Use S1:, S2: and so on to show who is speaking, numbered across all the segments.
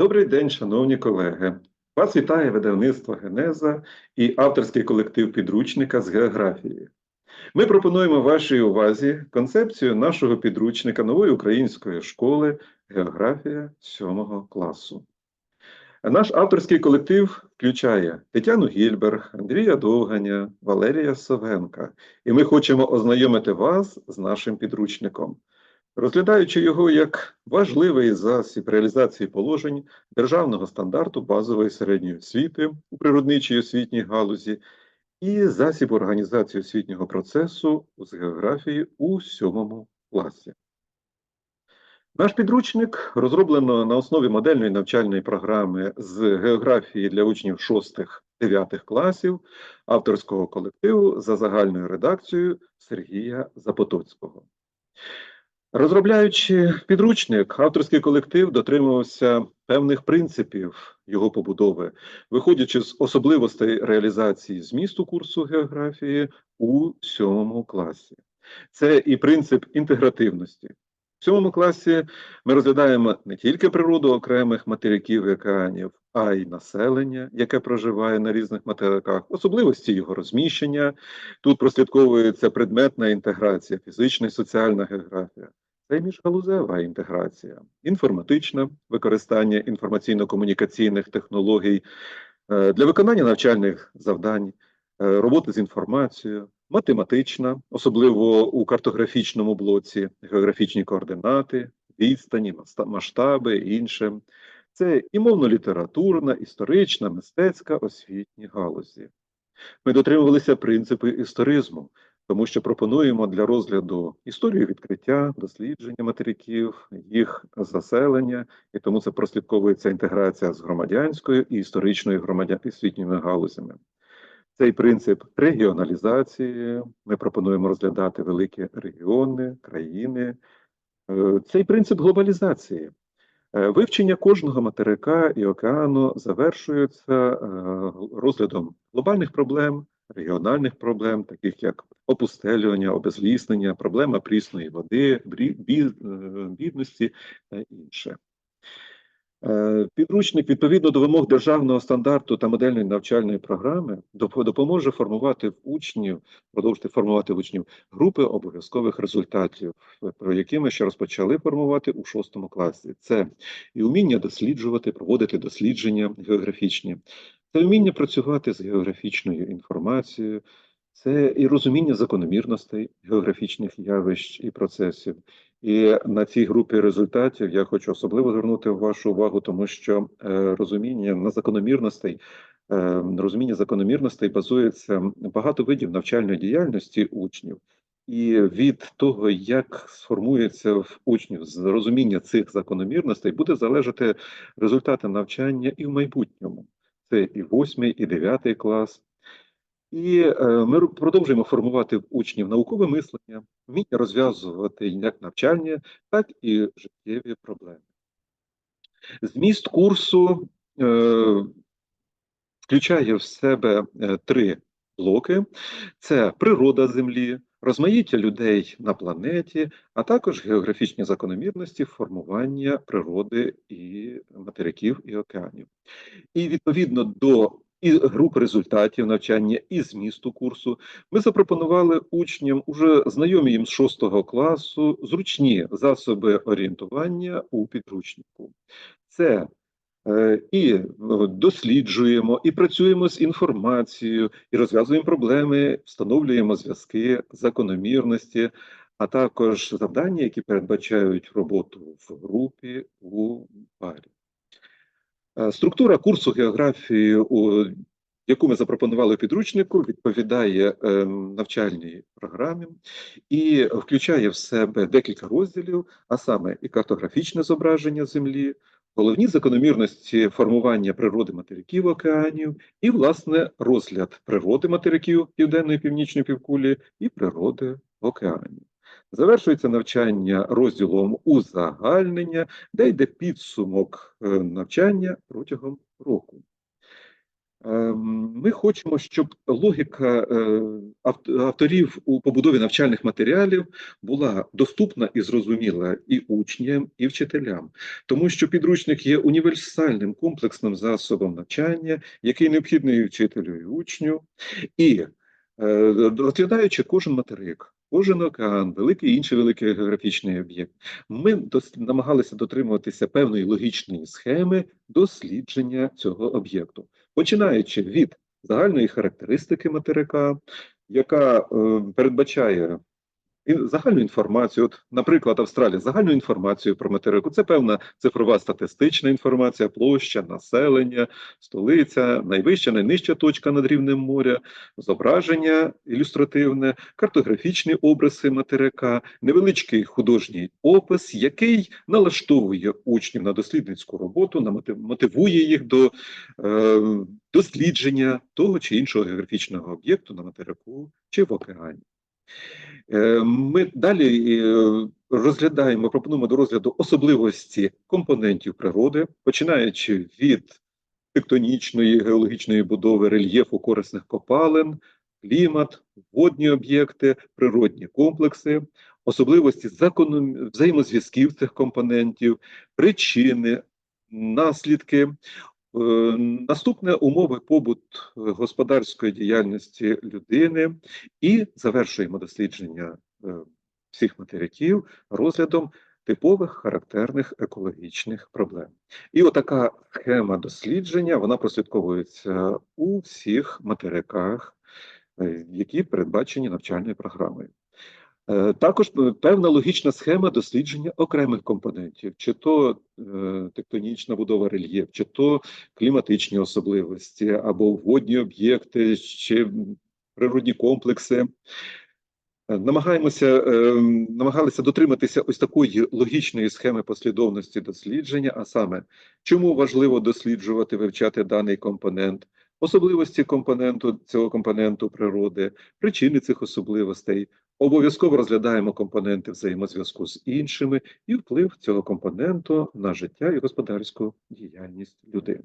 S1: Добрий день, шановні колеги. Вас вітає видавництво Генеза і авторський колектив підручника з географії. Ми пропонуємо вашій увазі концепцію нашого підручника нової української школи Географія 7 класу. Наш авторський колектив включає Тетяну Гільберг, Андрія Довганя, Валерія Совенка, і ми хочемо ознайомити вас з нашим підручником розглядаючи його як важливий засіб реалізації положень державного стандарту базової середньої освіти у природничій освітній галузі і засіб організації освітнього процесу з географії у сьомому класі. Наш підручник розроблено на основі модельної навчальної програми з географії для учнів 6-9 класів авторського колективу за загальною редакцією Сергія Запотоцького. Розробляючи підручник, авторський колектив дотримувався певних принципів його побудови, виходячи з особливостей реалізації змісту курсу географії у сьомому класі. Це і принцип інтегративності. В сьомому класі ми розглядаємо не тільки природу окремих материків і океанів, а й населення, яке проживає на різних материках, особливості його розміщення. Тут прослідковується предметна інтеграція, фізична і соціальна географія. Це міжгалузева інтеграція, інформатичне використання інформаційно-комунікаційних технологій е, для виконання навчальних завдань, е, роботи з інформацією, математична, особливо у картографічному блоці, географічні координати, відстані, масштаби інше. Це і мовно-літературна, історична, мистецька освітні галузі. Ми дотримувалися принципу історизму, тому що пропонуємо для розгляду історію відкриття, дослідження материків, їх заселення, і тому це прослідковується інтеграція з громадянською і історичною громадян освітніми галузями. Цей принцип регіоналізації. Ми пропонуємо розглядати великі регіони, країни. Е, цей принцип глобалізації. Е, вивчення кожного материка і океану завершується е, розглядом глобальних проблем, регіональних проблем, таких як опустелювання, обезліснення, проблема прісної води, бідності та інше. Е, підручник відповідно до вимог державного стандарту та модельної навчальної програми допоможе формувати в учнів, продовжити формувати в учнів групи обов'язкових результатів, про які ми ще розпочали формувати у шостому класі. Це і вміння досліджувати, проводити дослідження географічні, це вміння працювати з географічною інформацією, це і розуміння закономірностей географічних явищ і процесів. І на цій групі результатів я хочу особливо звернути вашу увагу, тому що е, розуміння на закономірностей, е, розуміння закономірностей базується багато видів навчальної діяльності учнів. І від того, як сформується в учнів розуміння цих закономірностей, буде залежати результати навчання і в майбутньому. Це і восьмий, і дев'ятий клас, і е, ми продовжуємо формувати учнів наукове мислення, вміння розв'язувати як навчальні, так і життєві проблеми. Зміст курсу е, включає в себе е, три блоки: це природа Землі, розмаїття людей на планеті, а також географічні закономірності формування природи і материків і океанів. І відповідно до і груп результатів навчання, і змісту курсу. Ми запропонували учням, уже знайомі їм з 6 класу, зручні засоби орієнтування у підручнику. Це е, і е, досліджуємо, і працюємо з інформацією, і розв'язуємо проблеми, встановлюємо зв'язки, закономірності, а також завдання, які передбачають роботу в групі у парі. Е, структура курсу географії, яку ми запропонували підручнику, відповідає е, навчальній програмі і включає в себе декілька розділів, а саме і картографічне зображення Землі, головні закономірності формування природи материків океанів, і, власне, розгляд природи материків Південної і Північної півкулі і природи океанів. Завершується навчання розділом узагальнення, де йде підсумок е, навчання протягом року. Ем, Ми хочемо, щоб логіка е, авторів у побудові навчальних матеріалів була доступна і зрозуміла і учням, і вчителям, тому що підручник є універсальним комплексним засобом навчання, який необхідний вчителю і учню, і е, розглядаючи кожен материк. Кожен океан, великий інший великий географічний об'єкт. Ми дос- намагалися дотримуватися певної логічної схеми дослідження цього об'єкту починаючи від загальної характеристики материка, яка е, передбачає загальну інформацію, от, наприклад, Австралія, загальну інформацію про материку. Це певна цифрова статистична інформація, площа, населення, столиця, найвища, найнижча точка над рівнем моря, зображення ілюстративне, картографічні обриси материка, невеличкий художній опис, який налаштовує учнів на дослідницьку роботу, на мотив- мотивує їх до е, дослідження того чи іншого географічного об'єкту на материку чи в океані. Е, Ми далі е, розглядаємо, пропонуємо до розгляду особливості компонентів природи, починаючи від тектонічної геологічної будови рельєфу корисних копалин, клімат, водні об'єкти, природні комплекси, особливості взаємозв'язків цих компонентів, причини, наслідки. Е, Наступне умови побут е, господарської діяльності людини, і завершуємо дослідження е, всіх материків розглядом типових характерних екологічних проблем. І отака схема дослідження вона прослідковується у всіх материках, які передбачені навчальною програмою. Е, Також певна логічна схема дослідження окремих компонентів, чи то е, тектонічна будова рельєф, чи то кліматичні особливості, або водні об'єкти, чи природні комплекси. Е, Намагаємося, намагалися дотриматися ось такої логічної схеми послідовності дослідження, а саме, чому важливо досліджувати, вивчати даний компонент, особливості компоненту цього компоненту природи, причини цих особливостей. Обов'язково розглядаємо компоненти взаємозв'язку з іншими і вплив цього компоненту на життя і господарську діяльність людини.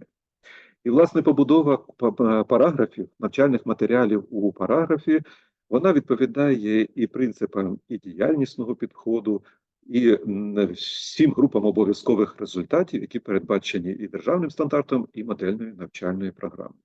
S1: І, власне, побудова па- па- параграфів, навчальних матеріалів у параграфі, вона відповідає і принципам і діяльнісного підходу, і всім групам обов'язкових результатів, які передбачені і державним стандартом, і модельною навчальною програмою.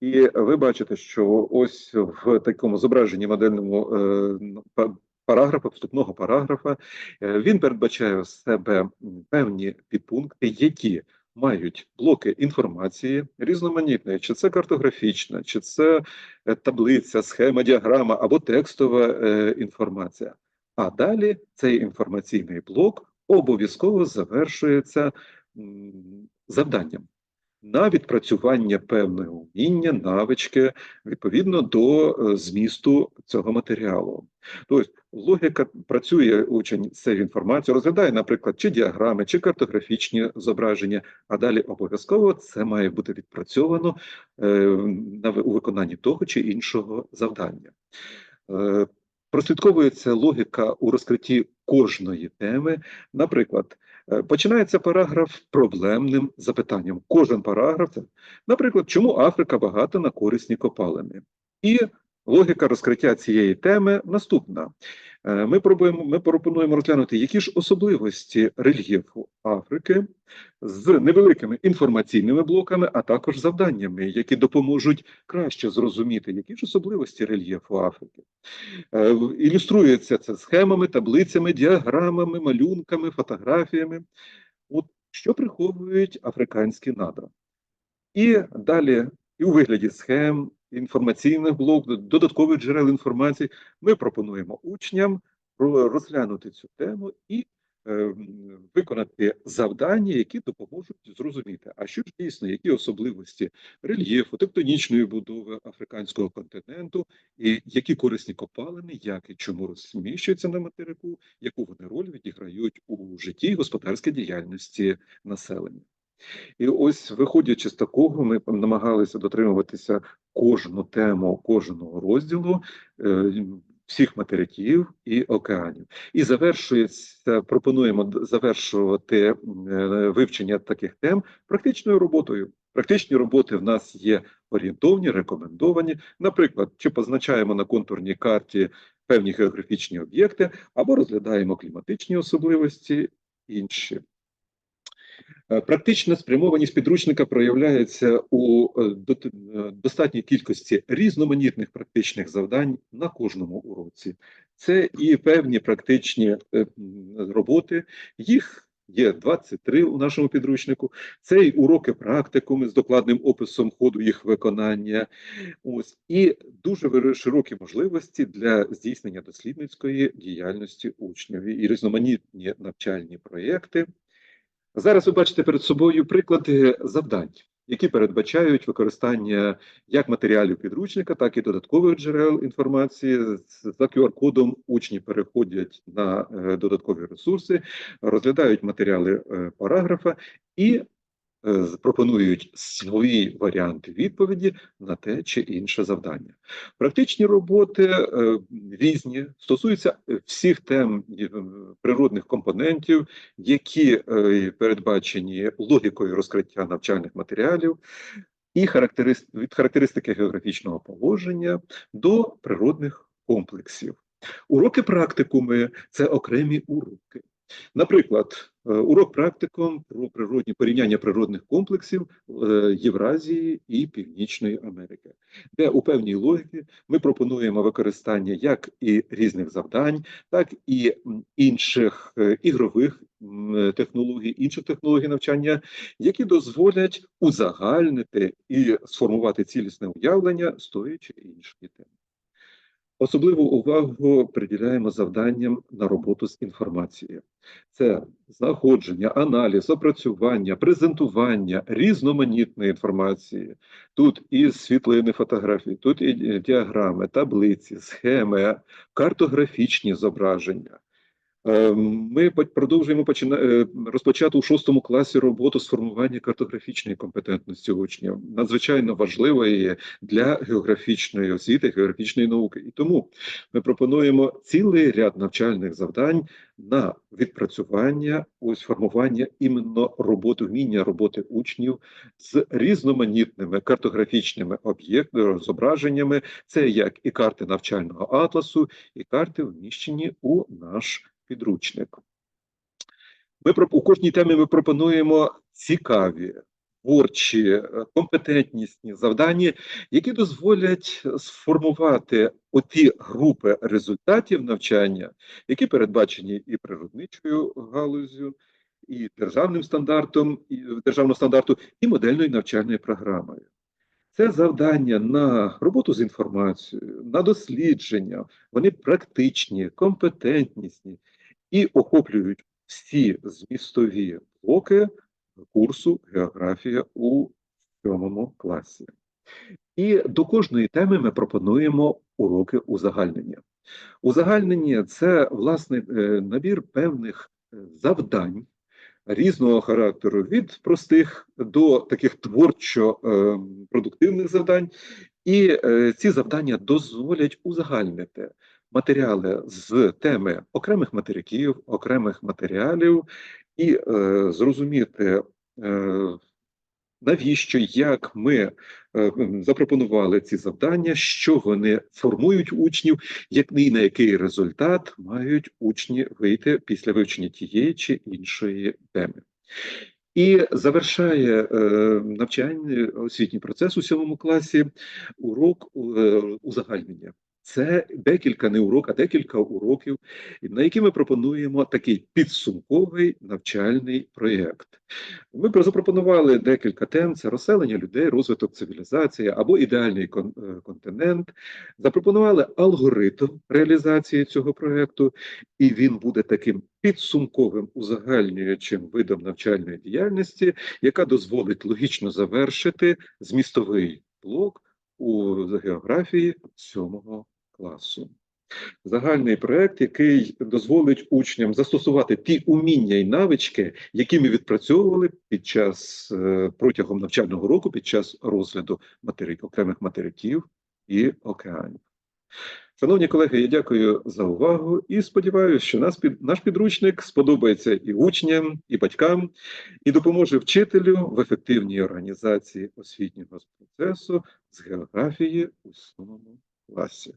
S1: І ви бачите, що ось в такому зображенні модельному е, па- параграфа, вступного параграфа, е, він передбачає в себе певні підпункти, які мають блоки інформації різноманітної, чи це картографічна, чи це е, таблиця, схема, діаграма або текстова інформація. А далі цей інформаційний блок обов'язково завершується завданням на відпрацювання певного вміння, навички відповідно до е, змісту цього матеріалу. Тобто логіка працює учень цією інформацією, розглядає, наприклад, чи діаграми, чи картографічні зображення, а далі обов'язково це має бути відпрацьовано е, у виконанні того чи іншого завдання. Е, Прослідковується логіка у розкритті кожної теми. Наприклад, починається параграф проблемним запитанням. Кожен параграф, наприклад, чому Африка багата на корисні копалини? І логіка розкриття цієї теми наступна. Е, Ми пробуємо, ми пропонуємо розглянути, які ж особливості рельєфу Африки з невеликими інформаційними блоками, а також завданнями, які допоможуть краще зрозуміти, які ж особливості рельєфу Африки. Е, Ілюструється це схемами, таблицями, діаграмами, малюнками, фотографіями. От що приховують африканські надра. І далі, і у вигляді схем, інформаційних блок, додаткових джерел інформації, ми пропонуємо учням ро- розглянути цю тему і е, виконати завдання, які допоможуть зрозуміти, а що ж дійсно, які особливості рельєфу, тектонічної будови африканського континенту, і які корисні копалини, як і чому розміщуються на материку, яку вони роль відіграють у житті і господарській діяльності населення. І ось, виходячи з такого, ми намагалися дотримуватися кожну тему кожного розділу, е, всіх материків і океанів. І завершується, пропонуємо завершувати е, вивчення таких тем практичною роботою. Практичні роботи в нас є орієнтовні, рекомендовані. Наприклад, чи позначаємо на контурній карті певні географічні об'єкти, або розглядаємо кліматичні особливості інші. Е, Практична спрямованість підручника проявляється у е, е, достатній кількості різноманітних практичних завдань на кожному уроці. Це і певні практичні роботи, їх є 23 у нашому підручнику. Це і уроки практикуми з докладним описом ходу їх виконання. Ось і дуже широкі можливості для здійснення дослідницької діяльності учнів і різноманітні навчальні проєкти. Зараз ви бачите перед собою приклади завдань, які передбачають використання як матеріалів підручника, так і додаткових джерел інформації. За QR-кодом учні переходять на е, додаткові ресурси, розглядають матеріали е, параграфа і пропонують свої варіанти відповіді на те чи інше завдання. Практичні роботи е, різні, стосуються е, всіх тем е, природних компонентів, які е, передбачені логікою розкриття навчальних матеріалів, і характерист... від характеристики географічного положення до природних комплексів. Уроки практикуми це окремі уроки. Наприклад, е, урок практикум про природні порівняння природних комплексів е, Євразії і Північної Америки, де у певній логіці ми пропонуємо використання як і різних завдань, так і інших е, ігрових технологій, інших технологій навчання, які дозволять узагальнити і сформувати цілісне уявлення з тої чи іншої теми. Особливу увагу приділяємо завданням на роботу з інформацією. Це знаходження, аналіз, опрацювання, презентування різноманітної інформації. Тут і світлини фотографії, тут і е, діаграми, таблиці, схеми, картографічні зображення. Е, Ми продовжуємо почина... е, розпочати у шостому класі роботу з формування картографічної компетентності учнів. Надзвичайно важливої для географічної освіти, географічної науки. І тому ми пропонуємо цілий ряд навчальних завдань на відпрацювання, ось формування іменно роботи, вміння роботи учнів з різноманітними картографічними об'єктами, зображеннями. Це як і карти навчального атласу, і карти вміщені у наш підручник. Ми у кожній темі ми пропонуємо цікаві, творчі, е, компетентнісні завдання, які дозволять сформувати оті групи результатів навчання, які передбачені і природничою галузю, і державним стандартом, і державного стандарту, і модельною навчальною програмою. Це завдання на роботу з інформацією, на дослідження. Вони практичні, компетентнісні і охоплюють всі змістові блоки курсу географія у сьомому класі. І до кожної теми ми пропонуємо уроки узагальнення. Узагальнення це власне е, набір певних е, завдань різного характеру, від простих до таких творчо е, продуктивних завдань. І ці завдання дозволять узагальнити матеріали з теми окремих материків, окремих матеріалів і е, зрозуміти, е, навіщо, як ми е, запропонували ці завдання, що вони формують учнів, як і на який результат мають учні вийти після вивчення тієї чи іншої теми. І завершає е, навчальний освітній процес у сьомому класі урок е, узагальнення. Це декілька не урок, а декілька уроків, на які ми пропонуємо такий підсумковий навчальний проєкт. Ми запропонували декілька тем: це розселення людей, розвиток цивілізації або ідеальний е, континент. Запропонували алгоритм реалізації цього проєкту, і він буде таким підсумковим узагальнюючим видом навчальної діяльності, яка дозволить логічно завершити змістовий блок у географії сьомого класу. Загальний проект, який дозволить учням застосувати ті уміння і навички, які ми відпрацьовували під час е, протягом навчального року, під час розгляду матері... окремих материків і океанів. Шановні колеги, я дякую за увагу і сподіваюся, що нас під наш підручник сподобається і учням, і батькам, і допоможе вчителю в ефективній організації освітнього процесу з географії у сьомому класі.